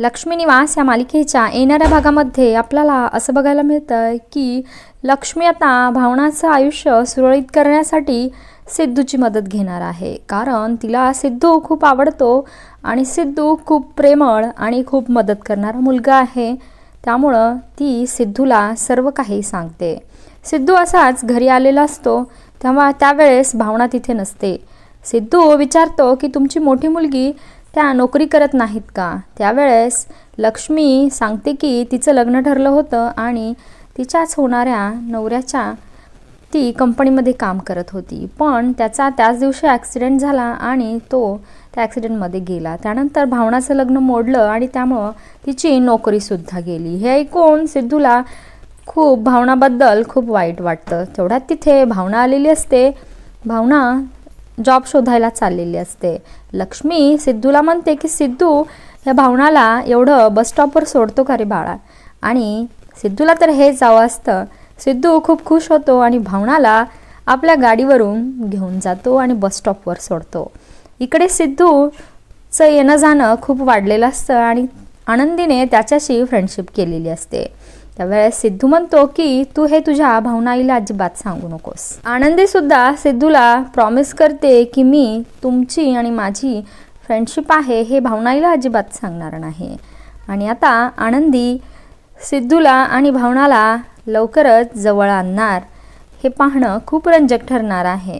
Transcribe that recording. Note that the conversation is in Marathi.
लक्ष्मी निवास या मालिकेच्या येणाऱ्या भागामध्ये आपल्याला असं बघायला मिळतं की लक्ष्मी आता भावनाचं आयुष्य सुरळीत करण्यासाठी सिद्धूची मदत घेणार आहे. कारण तिला सिद्धू खूप आवडतो आणि सिद्धू खूप प्रेमळ आणि खूप मदत करणारा मुलगा आहे. त्यामुळं ती सिद्धूला सर्व काही सांगते. सिद्धू असाच घरी आलेला असतो तेव्हा त्यावेळेस भावना तिथे नसते. सिद्धू विचारतो की तुमची मोठी मुलगी त्या नोकरी करत नाहीत का? त्यावेळेस लक्ष्मी सांगते की तिचं लग्न ठरलं होतं आणि तिच्याच होणाऱ्या नवऱ्याच्या ती कंपनीमध्ये काम करत होती. पण त्याचा त्याच दिवशी ॲक्सिडेंट झाला आणि तो त्या ॲक्सिडेंटमध्ये गेला. त्यानंतर भावनाचं लग्न मोडलं आणि त्यामुळं तिची नोकरीसुद्धा गेली. हे ऐकून सिद्धूला खूप भावनाबद्दल खूप वाईट वाटतं. तेवढ्यात तिथे भावना आलेली असते. भावना जॉब शोधायला चाललेली असते. लक्ष्मी सिद्धूला म्हणते की सिद्धू ह्या भावनाला एवढं बस स्टॉपवर सोडतो का रे बाळा? आणि सिद्धूला तर हे जावं असतं. सिद्धू खूप खुश होतो आणि भावनाला आपल्या गाडीवरून घेऊन जातो आणि बस स्टॉपवर सोडतो. इकडे सिद्धूचं येणं जाणं खूप वाढलेलं असतं आणि आनंदीने त्याच्याशी फ्रेंडशिप केलेली असते. त्यावेळेस सिद्धू म्हणतो की तू हे तुझ्या भावनाईला अजिबात सांगू नकोस. आनंदी सुद्धा सिद्धूला प्रॉमिस करते की मी तुमची आणि माझी फ्रेंडशिप आहे हे भावनाईला अजिबात सांगणार नाही. आणि आता आनंदी सिद्धूला आणि भावनाला लवकरच जवळ आणणार हे पाहणं खूप रंजक ठरणार आहे.